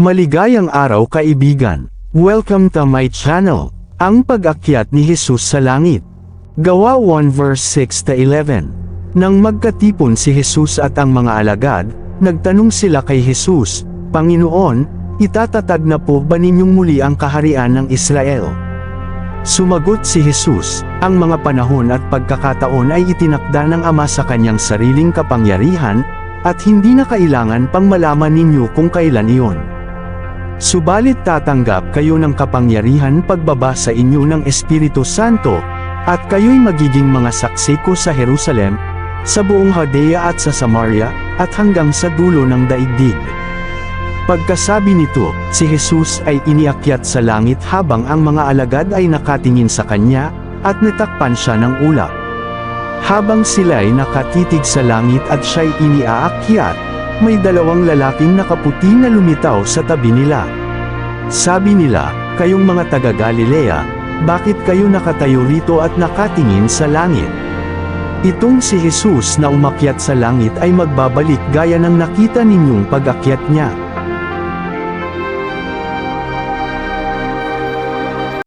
Maligayang araw kaibigan. Welcome to my channel. Ang pag-akyat ni Jesus sa langit. Gawa 1 verse 6 to 11. Nang magkatipon si Jesus at ang mga alagad, nagtanong sila kay Jesus, Panginoon, itatatag na po ba ninyong muli ang kaharian ng Israel? Sumagot si Jesus, ang mga panahon at pagkakataon ay itinakda ng Ama sa kanyang sariling kapangyarihan, at hindi na kailangan pang malaman ninyo kung kailan iyon. Subalit tatanggap kayo ng kapangyarihan pagbaba sa inyo ng Espiritu Santo, at kayo'y magiging mga saksi ko sa Jerusalem, sa buong Judea at sa Samaria, at hanggang sa dulo ng daigdig. Pagkasabi nito, si Jesus ay iniakyat sa langit habang ang mga alagad ay nakatingin sa kanya, at natakpan siya ng ulap. Habang sila'y nakatitig sa langit at siya'y iniaakyat, may dalawang lalaking nakaputi na lumitaw sa tabi nila. Sabi nila, kayong mga taga Galilea, bakit kayo nakatayo rito at nakatingin sa langit? Itong si Jesus na umakyat sa langit ay magbabalik gaya ng nakita ninyong pag-akyat niya.